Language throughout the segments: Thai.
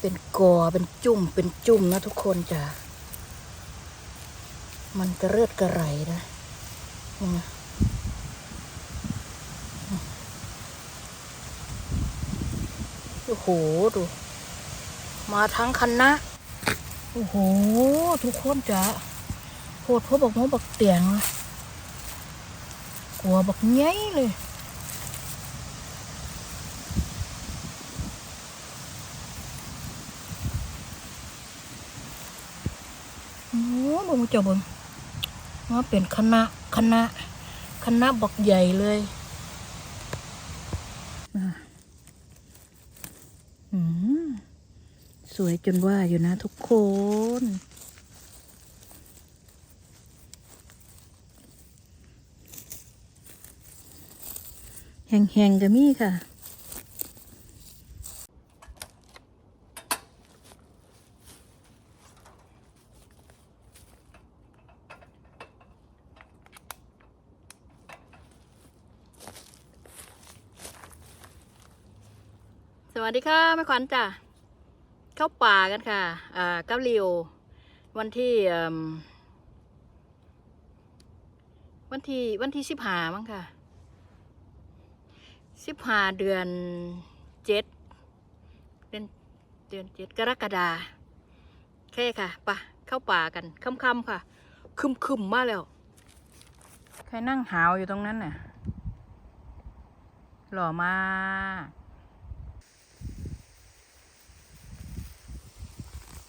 เป็นกอเป็นจุ่ม เป็นจุ่มนะทุกคนจ้ะ มันกระเริดกระไรนะโอ้โห ดู มาทั้งคณะโอ้โห ทุกคนจ้ะโหดพราะบอกว่าบักเตียงกลัวบักไงเลย โอ้บงเจ้าเบิงว่าเป็นคณะคณะคณะบักใหญ่เลยอืมสวยจนว่าอยู่นะทุกคน แห้งๆก็มีค่ะ วัสดีค่ะแม่ขวัญจ้ะเข้าป่ากันค่ะอ่าเก้าเลียววันที่วันที่วันที่สิบหามั้งค่ะสิบหาเดือนเจ็ดเดือนเดือนเจ็ดกรกฎาโอเคค่ะไปะเข้าป่ากันค่ำๆค่ะ คึมๆมมากแล้ว ใครนั่งหาวอยู่ตรงนั้นน่ะ หล่อมาก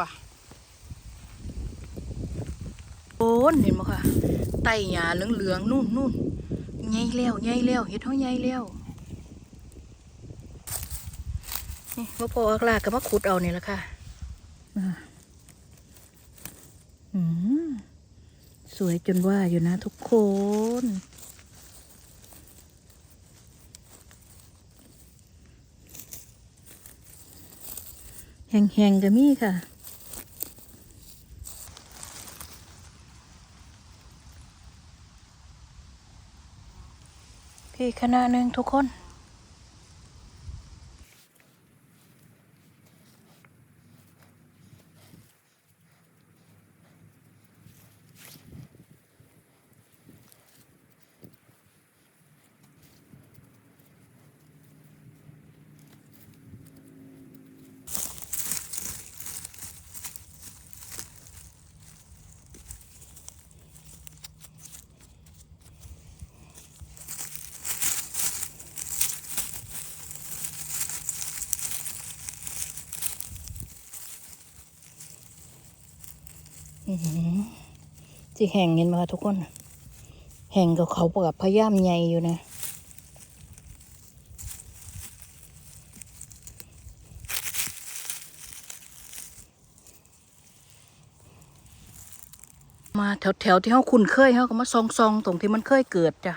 ป่ะโอ้นเห็นไหมคะไต่หญ้าเหลืองๆนู่นนู่นใหญ่แล้วใหญ่แล้วเห็ดเขาใหญ่แล้วนี่มาพออักลากก็มาขุดเอานี่แหละค่ะอ่าอืมสวยจนว่าอยู่นะทุกคนแห้งๆก็มีค่ะีกคณะหนึ่งทุกคน สิแห่งเห็นไหมคะทุกคน แห่งกับเขาปกับพยายามใหญ่อยู่นะมาแถวแถวที่เขาคุ้นเคยเขาก็มาซองซองตรงที่มันเคยเกิดจ้ะ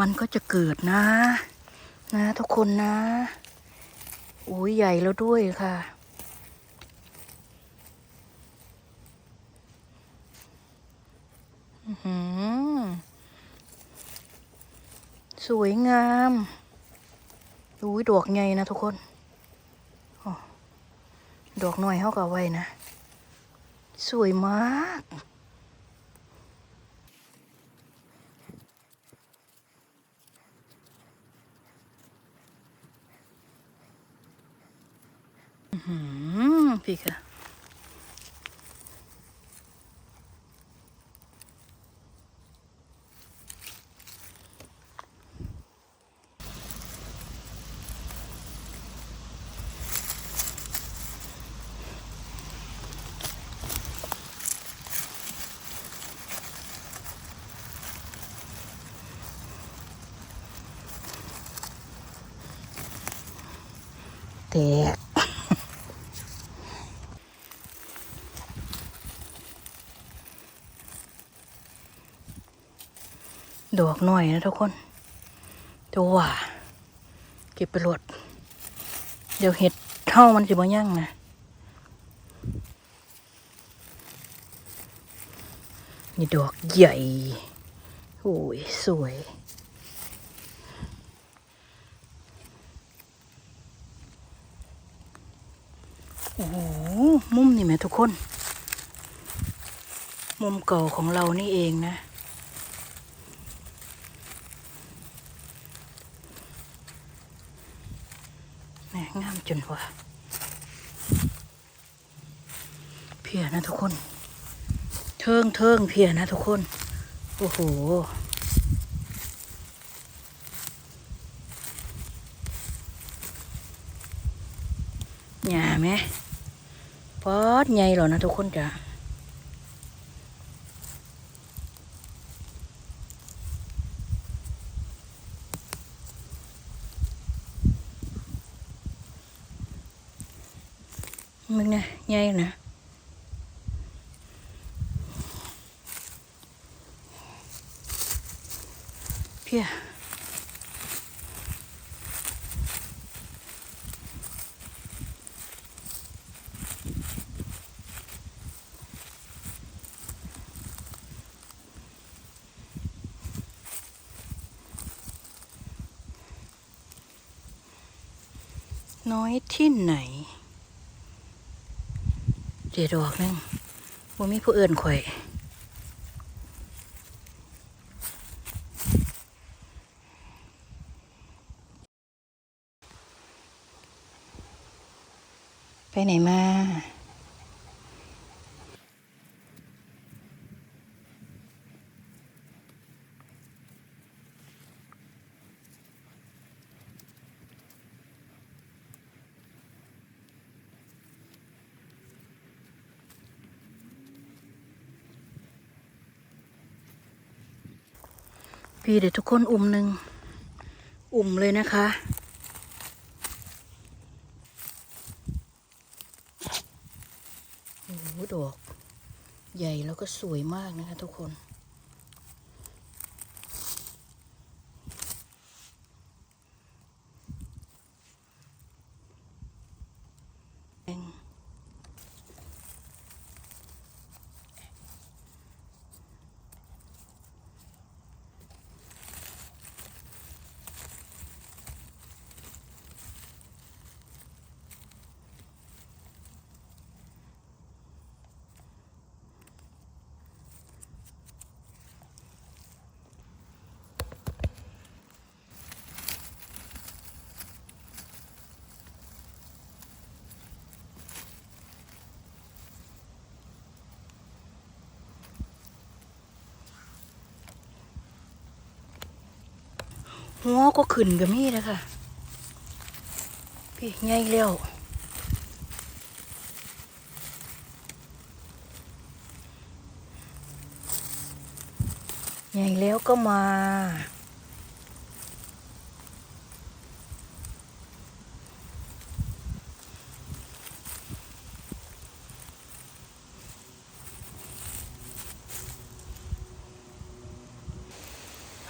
มันก็จะเกิดนะ นะ ทุกคนนะ โอ้ยใหญ่แล้วด้วยค่ะ อื้อหือ สวยงามอุ้ยดอกใหญ่นะทุกคนอดอกหน่อยเขาก็ไว้นะ สวยมากอื้อหือพี่ค่ะ แตกดอกหน่อยนะทุกคนตัวว่าเก็บไปรดเดี๋ยวเห็ดเท่ามันจะมายั่งนะนี่ดอกใหญ่ โอ้ย สวย โอ้โห มุมนี่แหม่ทุกคน มุมเก่าของเรานี่เองนะแม่งามจนว่าเพียนะทุกคน เทิงเทิงเพียนะทุกคน โอ้โหหยาไหม ปอดใหญ่หรอนะทุกคนจ้ะมึงนะใหญ่นะเพีย น้อยที่ไหน เดี๋ยวดอกนึงว่ามีผู้เอื่นข่อย ไปไหนมา พี่เดี๋ยวทุกคนอุ่มหนึ่งอุ่มเลยนะคะ โอ้โหดอก ใหญ่แล้วก็สวยมากนะคะทุกคน หัวก็ขึ้นกับมีนะคะพี่ใหญ่แล้วใหญ่แล้วก็มา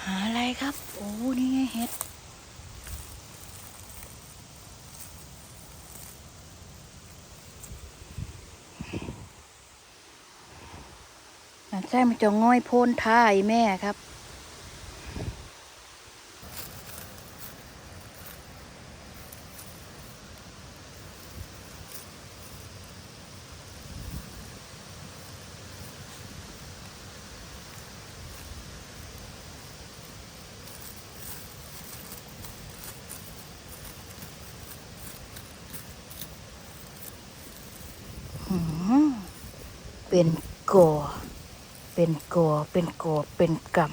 หาอะไรครับ โอ้ นี่ไงเห็ด อะ ใช่มันจะง่อยโพ่นท่าไอ้แม่ครับ เป็นก่อ เป็นกอเป็นกอเป็นกรรม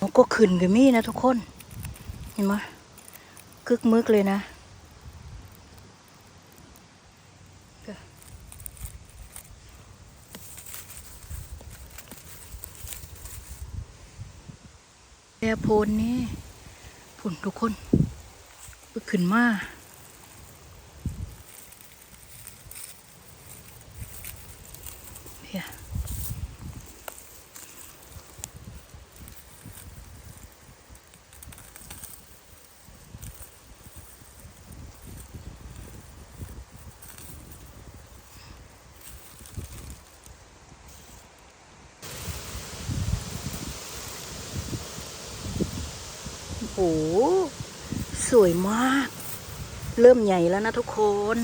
มันก็ขึ้นกับมี่นะทุกคน เห็นไหมกึกมึกเลยนะ แอร์โพนนี่ผุนทุกคนขึ้นมา ห สวยมาก เริ่มใหญ่แล้วนะทุกคน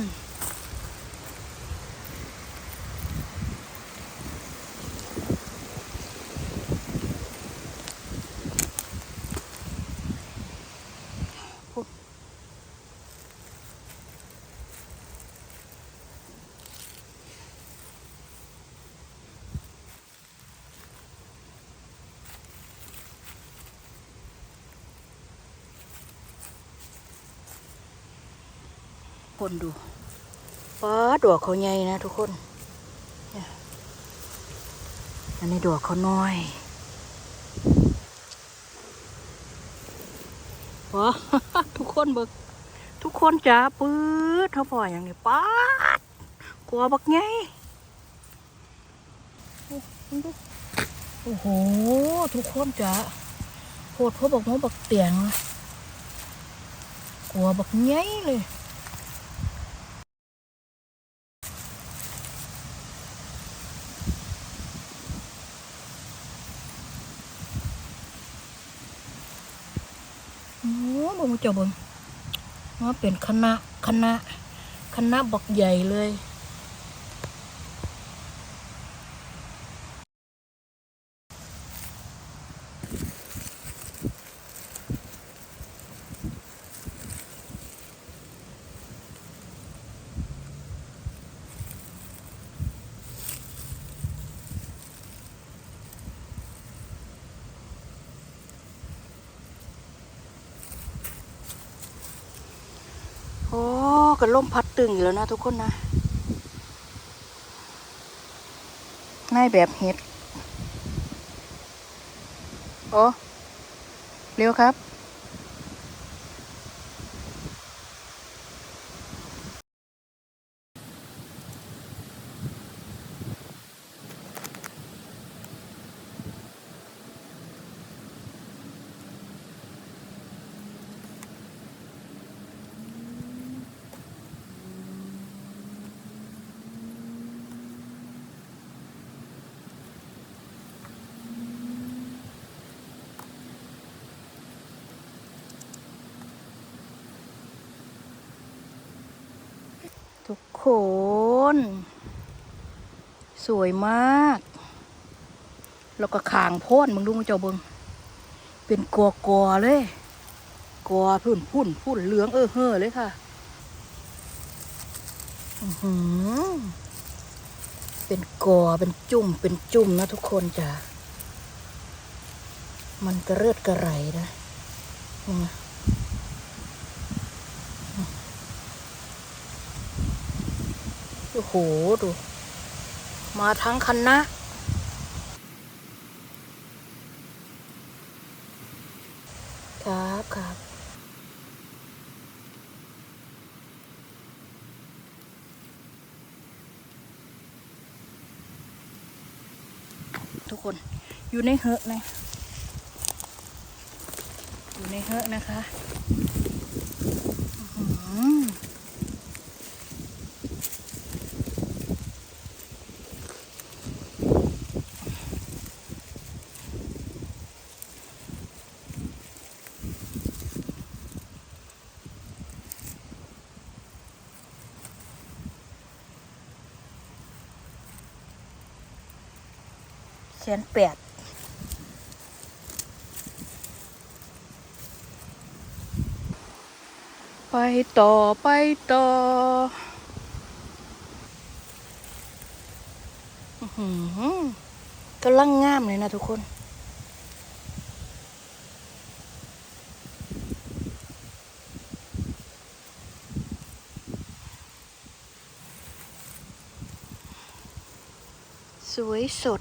คนดูป้าดอกเขาใหญ่นะทุกคนอันนี้ดอกเขาน้อยว้าทุกคนเบิกทุกคนจ้าปื๊ดเขาพออย่างนี้ป้าดกลัวบักไงโอ้โห ทุกคนจ้าโคตรเขาบอกว่าบักเตียงกลัวบักไงเลย โอ้บ่มา เจ้าเบิ่งว่าเป็นคณะคณะคณะบักใหญ่เลย โอ้ กับล่มพัดตึงอยู่แล้วนะทุกคนนะง่ายแบบเห็ด โอ้ เร็วครับ คน สวยมาก แล้วก็ขางโพ่นมึงดูมึงเจ้าเบิงเป็นกอๆอเลยกอพุ่นพุ่นพุ่นเหลืองเออเฮ่อเลยค่ะหืเป็นกอเป็นจุ่มเป็นจุ่มนะทุกคนจ้ะมันกระเริดกระไรนะนี่ไง โอ้โห ดู มาทั้งคณะครับครับทุกคนอยู่ในเหอะนะอยู่ในเหอะนะคะ สนแปดไปต่อไปต่ออื้อหือกำลังงามเลยนะทุกคน สวยสด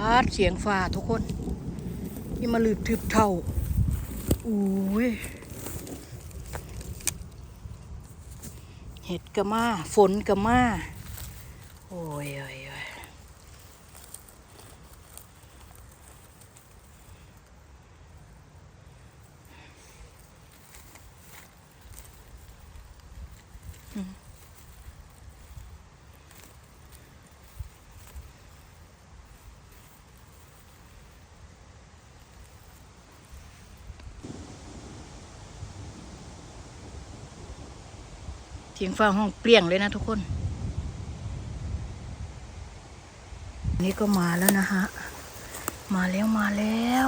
อ ดเสียงฟ้าทุกคนนี่มาลืบทึบเท่าอุ้ยเห็ดกระมาฝนกระมาโอ้ยโอ้ยโอ้ยอืม สียงฟ้าห้องเปลี่ยงเลยนะทุกคน นี่ก็มาแล้วนะฮะ มาแล้วมาแล้ว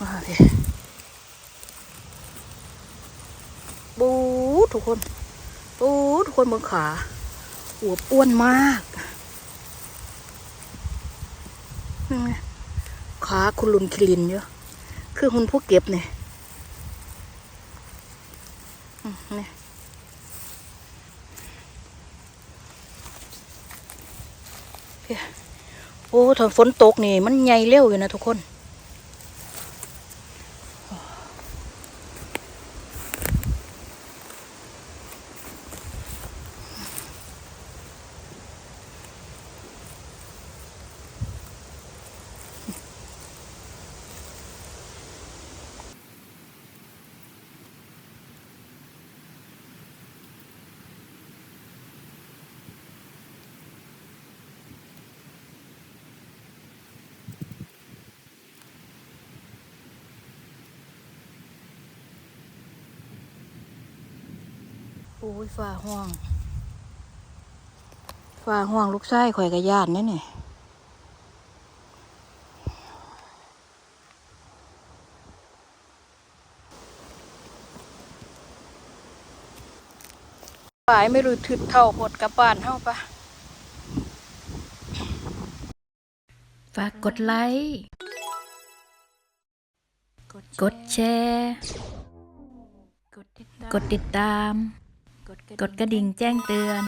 มาสิบูดทุกคนบูดทุกคนบนขาอวบอ้วนมากนี่ไงขาคุณลุนคลินเยอะคือหุ่นผู้เก็บเนี่ยนี่เพีย โอ้ถ้าฝนตกนี่ มันใหญ่เร็วอยู่นะทุกคน โอ้ยฝ่าห่วงฝ่าห่วงลูกไส้ข่อยกระยานนี่นี่ฝายไม่รู้ทึดเท่าหดกลับบ้านเท่าปะฝากกดไลค์กดแชร์ กดติดตาม กดกระดิ่งแจ้งเตือน